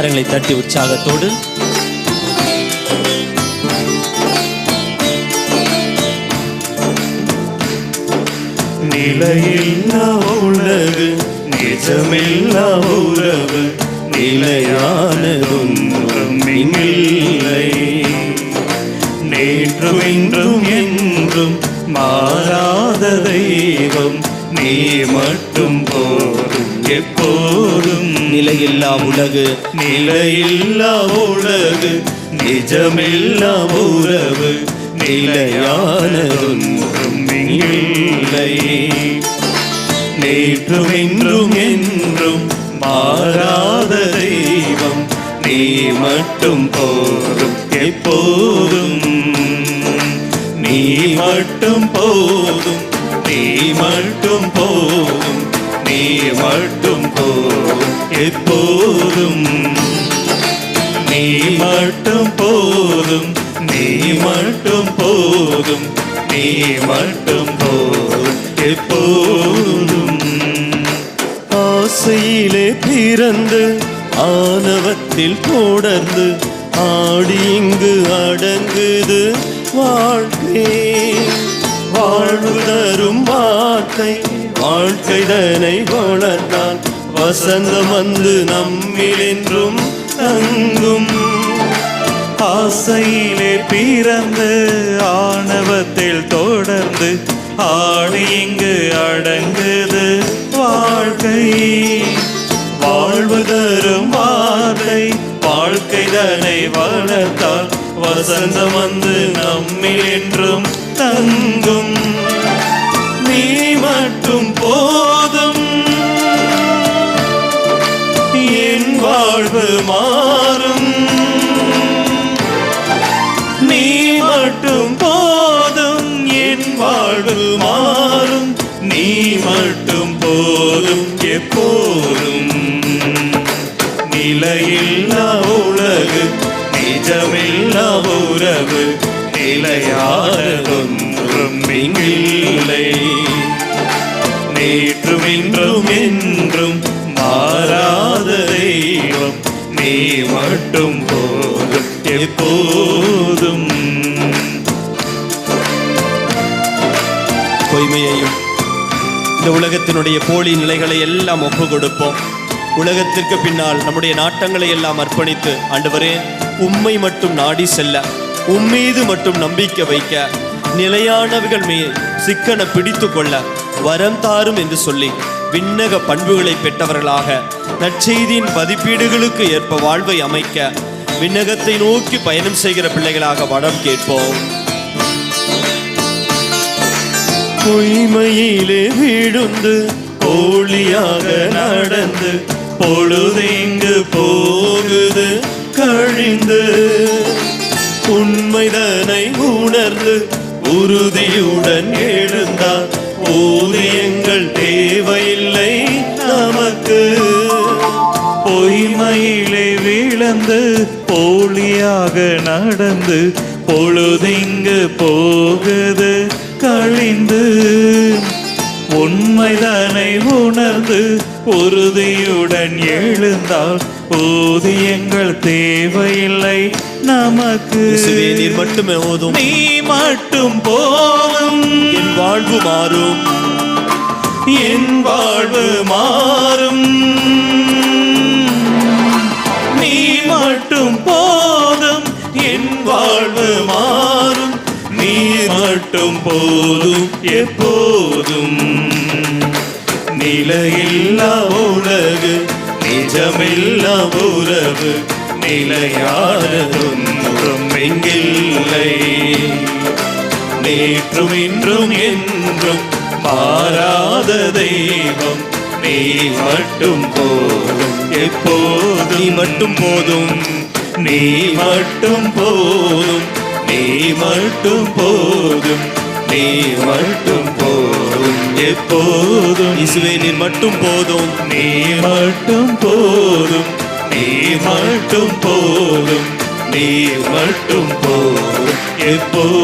கரங்களை தட்டி உற்சாகத்தோடு நிலையில்லா உலகு நிஜமில்லா உறவு நிலையானதும் இல்லை நேற்றும் இன்றும் என்றும் மாறாத தெய்வம் நீ மட்டும் போதும் எப்போதும் நிலையில்லா உலகு. நிலையில்லா உலகு. நிஜமில்லா உறவு. நிலையானதொன்றும் இங்கில்லை நேற்றும் இன்றும் என்றும் மாறாத தெய்வம். நீ மட்டும் போதும் எப்போதும். நீ மட்டும் போதும். நீ மட்டும் போதும் எப்போதும் நீ மட்டும் போதும். நீ மட்டும் போதும். நீ மட்டும் போதும். எப்போதும் ஆசையிலே பிறந்து ஆணவத்தில் தொடர்ந்து ஆடி இங்கு அடங்குது வாழ்க்கை. வாழ்வு தரும் வார்த்தை வாழ்க்கை தனை வளர்ந்தான். வசந்தம் வந்து நம்மில் என்றும் தங்கும். ஆசையிலே பிறந்து ஆணவத்தில் தொடர்ந்து ஆடி இங்கு அடங்குது வாழ்க்கை. வாழ்வு தரும் வார்த்தை வாழ்க்கை தன்னை வளர்த்தால் வசந்தம் வந்து நம்மில் என்றும் தங்கும். நீ மட்டும் போ மாறும். நீ மட்டும் போதும் என் வாழ்வு மாறும். நீ மட்டும் போதும் எப்போதும். நிலையில்லா உலகு நிஜமில்லா உறவு நிலையானதொன்றும் இங்கில்லை நேற்றும் இன்றும் என்று எப்போதும் பொய்மையையும் இந்த உலகத்தினுடைய போலி நிலைகளை எல்லாம் ஒப்பு கொடுப்போம் உலகத்திற்கு பின்னால் நம்முடைய நாட்டங்களை எல்லாம் அர்ப்பணித்து ஆண்டவரே உம்மை மட்டும் நாடி செல்ல உம்மீது மட்டும் நம்பிக்கை வைக்க நிலையானவர்கள் மே சிக்கன பிடித்து கொள்ள வரம் தாரும் என்று சொல்லி விண்ணக பண்புகளை பெற்றவர்களாக நற்செய்தியின் மதிப்பீடுகளுக்கு ஏற்ப வாழ்வை அமைக்க விண்ணகத்தை நோக்கி பயணம் செய்கிற பிள்ளைகளாக வடம் கேட்போம். பொய்மையிலே விழுந்து போலியாக நடந்து பொழுதெங்கு போகுது கழிந்து. உண்மைதனை உணர்ந்து உறுதியுடன் எழுந்தார் ஊதியங்கள் தேவையில்லை நமக்கு. பொய்மையிலே விழுந்து போலியாக நடந்து பொழுதிங்கு போகுது கழிந்து உண்மைதனை உணர்ந்து உறுதியுடன் எழுந்தால் ஊதியங்கள் தேவையில்லை நமக்கு. நீர் மட்டுமே ஓதும் நீ மட்டும் போதும். என் வாழ்வு மாறும். என் வாழ்வு மாறும். மட்டும் போதும் என் வாழ்வு மாறும். நீர் மட்டும் போதும் எப்போதும். நிலையில்லா உலகு நிஜமில்லா உறவு நிலையானதொன்றும் எங்கில்லை நேற்றும் இன்றும் என்றும் மாறாத தெய்வம் நீ மட்டும் போதும். எப்போதும் நீ மட்டும் போதும். நீ மட்டும் போதும். நீ மட்டும் போதும். நீ மட்டும் போதும். எப்போதும் இயேசுவே நீர் மட்டும் போதும். நீ மட்டும் போதும். நீ மட்டும் போதும். நீ மட்டும் போதும். எப்போதும்